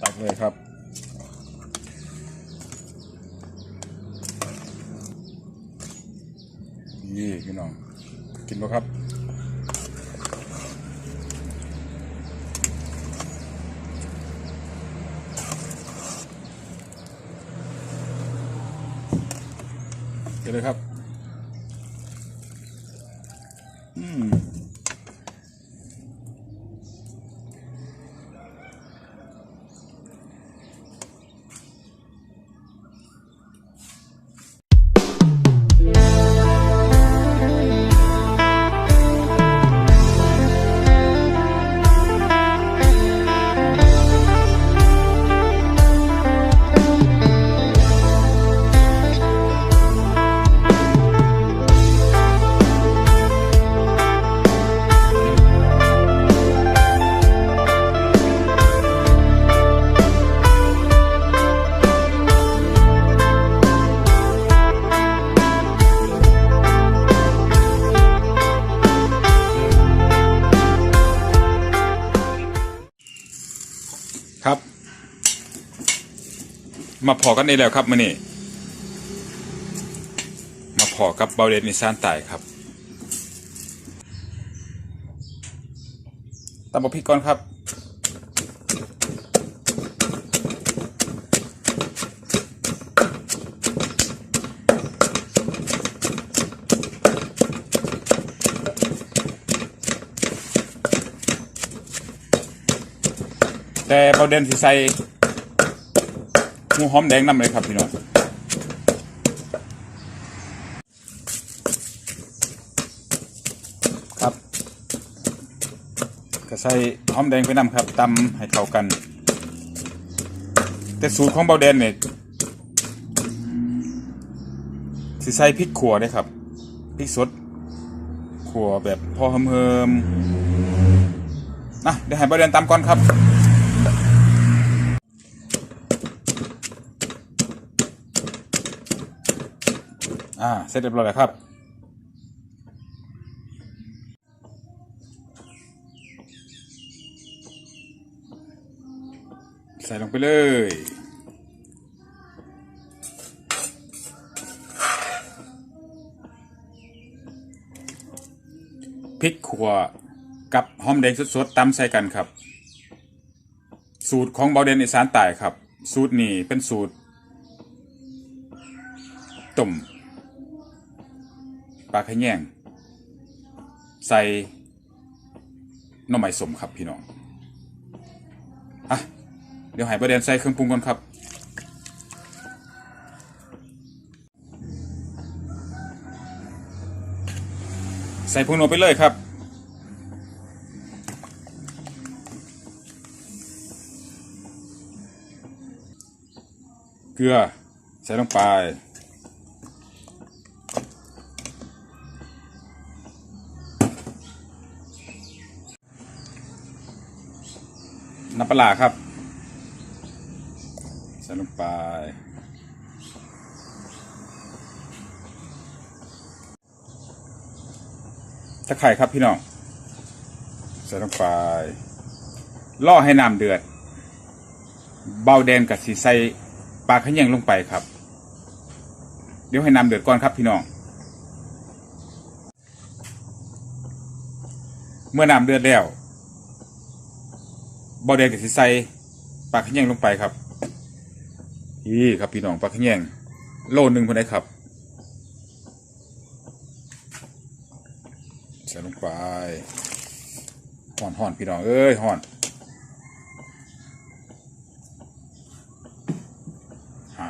ตักเลยครับ นี่พี่น้อง กินบ่ครับกินเลยครับ มาพอกันได้แล้วครับมื่อนี้มาพอกับเบาเดนนิสานตายครับตำบกพริกก่อนครับแต่เบาเดนสิใส่ หมูหอมแดงน้ำเลยครับพี่น้องครับก็ใส่หอมแดงไปน้ำครับตำให้เข้ากัน แต่สูตรของเบาแดนเนี่ยสิใส่พริกขั่วเด้ครับพริกสดขั่วแบบพอเฮิมๆนะเดี๋ยวให้เบาแดนตำก่อนครับ อ่าเสร็จเรียบร้อยแล้วครับ ใส่ลงไปเลยพริกขัวกับหอมแดงสดๆตำใส่กันครับ สูตรของเบาเดนอีสานใต้ครับ สูตรนี้เป็นสูตรต้ม ปลาขะแยงใส่หน่อไม้สมครับพี่น้อง อะ เดี๋ยวให้ประเด็นใส่เครื่องปรุงก่อนครับ ใส่ผงนัวไปเลยครับ เกลือ ใส่ลงไป ลาครับใส่ลงไปตะไคร่ครับพี่น้องใส่ลงไปล่อให้น้ำเดือด เบาแดนกับสีใสปลาขะแยงลงไปครับ เดี๋ยวให้น้ำเดือดก่อนครับพี่น้อง เมื่อน้ำเดือดแล้ว บอแดงกับสิใสปลาขะแยงลงไปครับนี่ครับพี่น้องปลาขะแยงโลหนึ่งพอได้ครับใส่ลงไปห่อนห่อนพี่น้องเอ้ยห่อนอ่า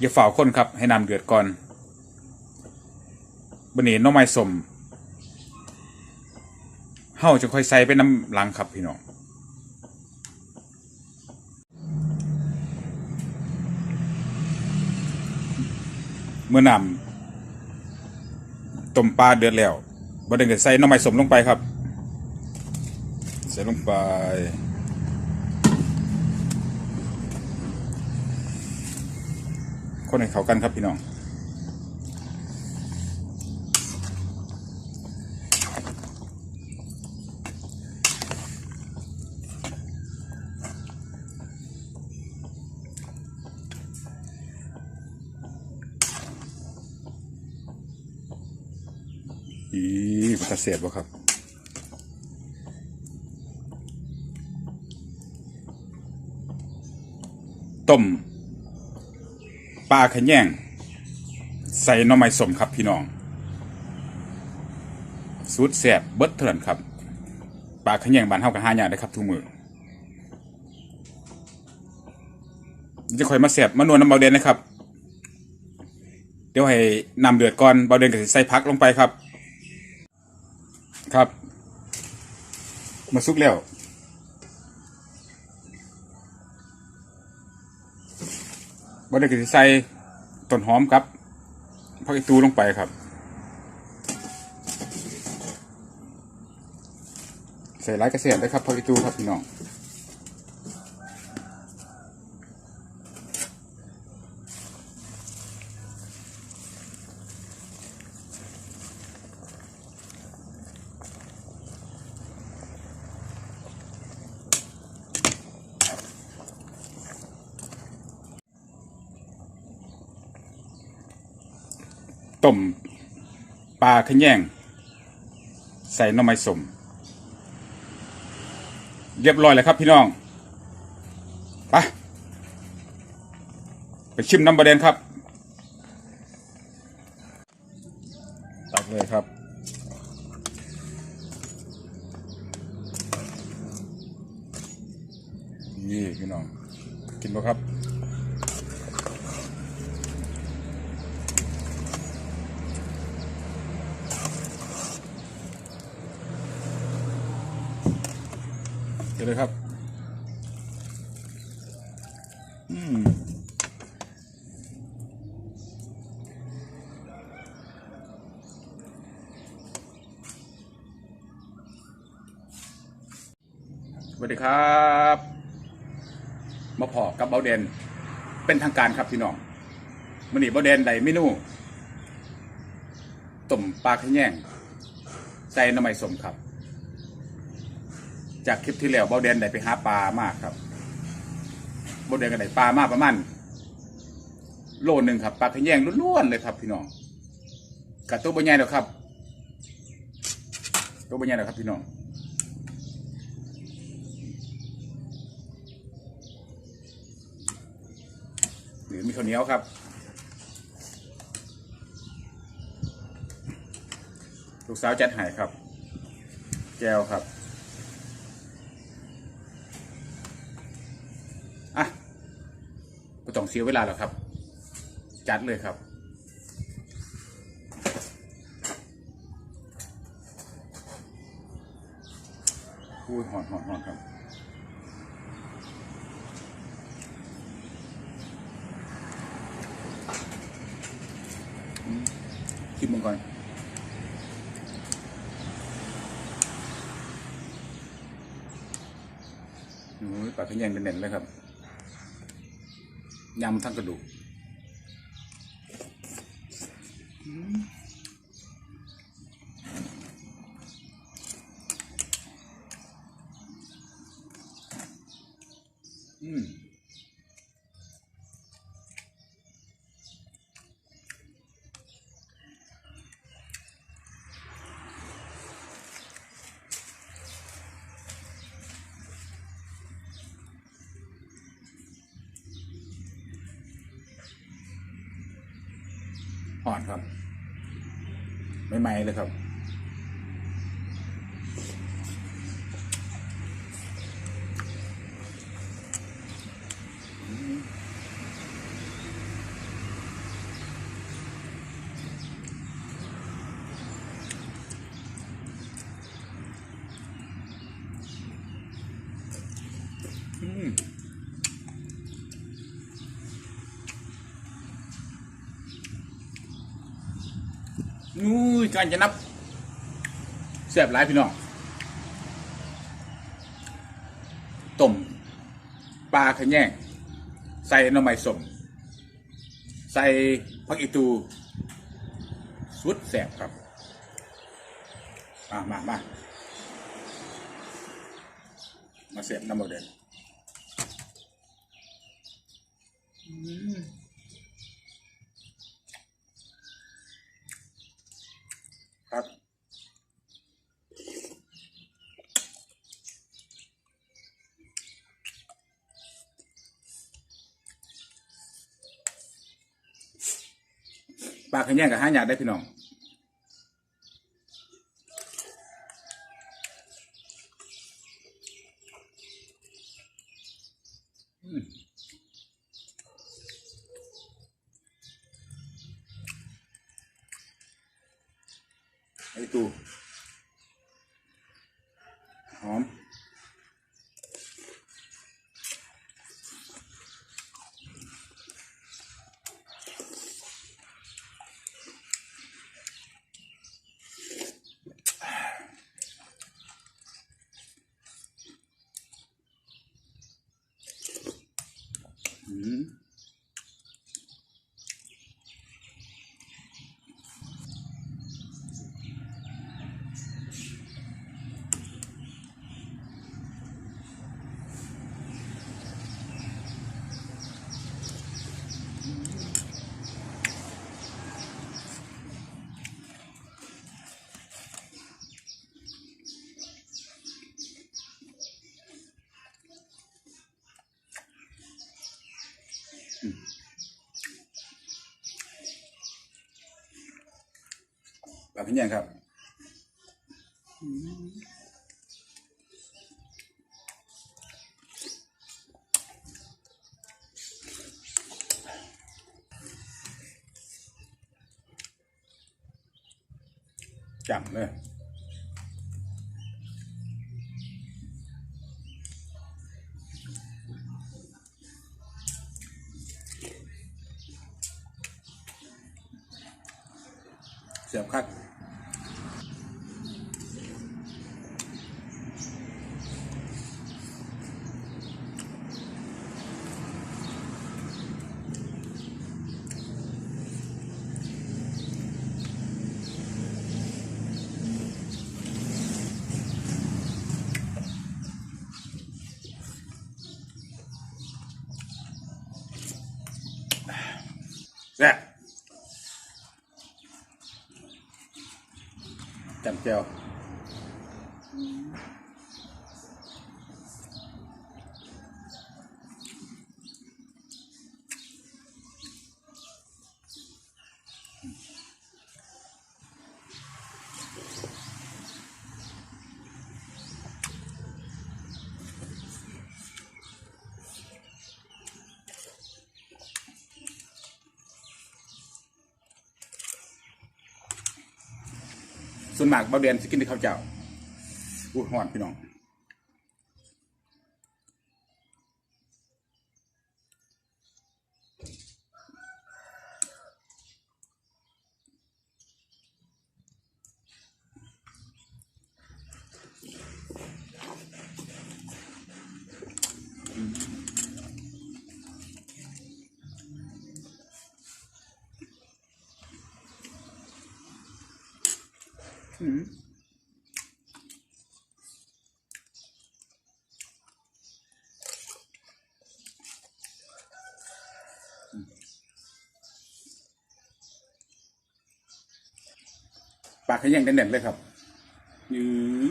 อย่าฝ่าคนครับให้น้ำเดือดก่อนบันนี้หน้องไม้สม เฮาจะค่อยใส่ไปน้ำหลังครับพี่น้องเมื่อนำต้มปลาเดือดแล้วบ่ได้ก็ใส่น้ำไม้สมลงไปครับ ใส่ลงไปคนให้เข้ากันครับพี่น้อง จะเสียบบ่ครับต้มปลาขแยงใส่น่อไม้สมครับพี่น้องสูตรแสบเบิดเถื่อนครับปลาขแยงบานเฮากับห้าอย่ากได้ครับทุกมือจะคอยมาแสบมานวลน้ำเบาเดนนะครับ เดี๋ยวให้นำเดือดก่อนเบาเดนก็สิใส่พักลงไปครับ ครับ มาซุกแล้วเบาเดนก็สิใส่ต้นหอมครับผักอีตูลงไปครับ ใส่ร้ายกระเสียดได้ครับผักอีตูครับพี่น้อง ขแยง ใส่น่อไม้สม เรียบร้อยแล้วครับพี่น้องไปไปชิมน้ำบะเดนครับ ตักเลยครับนี่พี่น้อง กินบ่ครับ ยวเลยครับ อืมสวัสดีครับ มาพอกับเบาเดน เป็นทางการครับพี่น้องมันนี่เบาเดนใดเมนูต้มปลาขะแยงใส่น้ำไม้สมครับ จากคลิปที่แล้วเบาเดนได้ไปหาปลามากครับเบาเดนก็ได้ปลามากประมาณโลหนึ่งครับปลาขะแยงล้วนๆเลยครับ พี่น้องกับตัวบใหญ่แล้วครับ ตัวบใหญ่แล้วครับ พี่น้องหรือมีข้าวเหนียวครับลูกสาวจัดให้ครับ แก้วครับ ต้องเสียเวลาหรอกครับ จัดเลยครับ อุ้ยหอนหอนหอนครับอืมคิดมึงก่อนโอ้ยปลาขยงเด่นๆเลยครับ ยำทั้งกระดูกอืม ครับไม่ไหมเลยครับ อืมนู้ ยการจะนับเสียบหลายพี่น้องต้มปลาขแยงใส่หน่อไม้สมใส่ผักอีตูสุดแสบครับ มามามามาเสียบน้ำมันเด่นครั ปลาขะแยงกับหาหยาดได้พี่น้อง ครับพี่แยงครับจังเลย ซ่บจำเจียว ส่วนมากเบาเบียนสกินที่ข้าวเจ้าอู้หอนพี่น้อง ปากขยังแน่นๆเลยครับยือ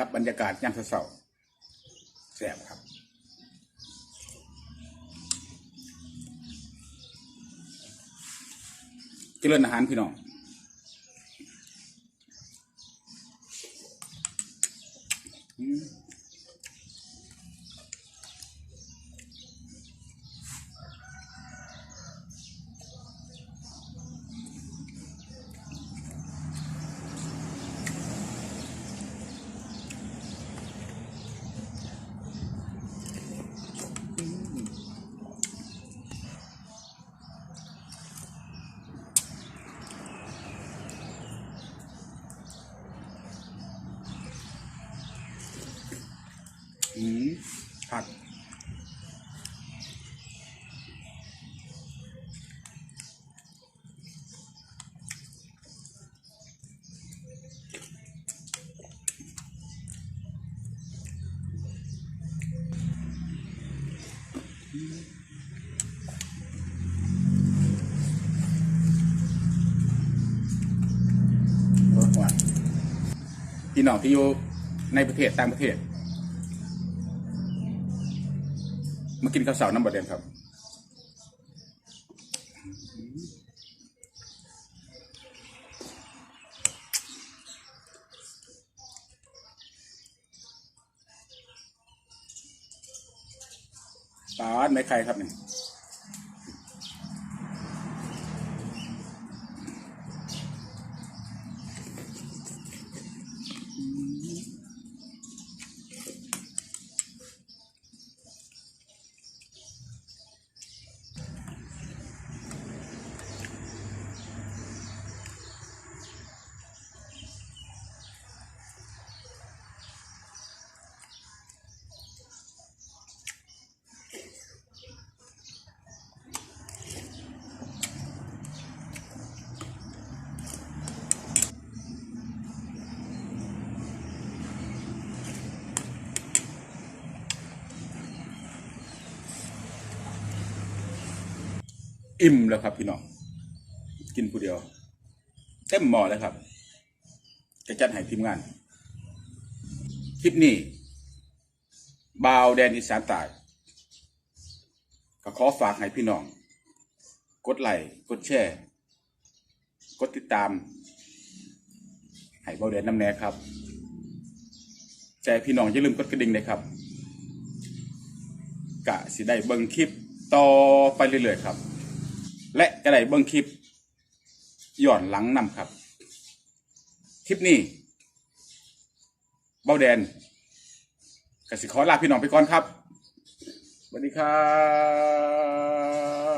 กับบรรยากาศยามเช้าแซ่บครับเจริญอาหารพี่น้อง พี่น้องที่อยู่ในประเทศต่างประเทศ มากินข้าวเสาน้ำบดเดนครับ ปาดไม่ใครครับเนี่ย อิ่มแล้วครับ พี่น้อง กินผู้เดียว เต็มหม้อแล้วครับจะจัดให้ทีมงาน คลิปนี้บาวแดนอีสานใต้ก็ขอฝากให้พี่น้อง กดไลค์กดแชร์ กดติดตาม ให้บาวแดนน้ำแน่ครับใจพี่น้องอย่าลืมกดกระดิ่งเลยครับ กะสิได้เบิ่งคลิปต่อไปเรื่อยๆครับ และก็ได้เบิ่งคลิปย้อนหลังนำครับ คลิปนี้ เบ้าแดนกสิขอลาพี่น้องไปก่อนครับสวัสดีครับ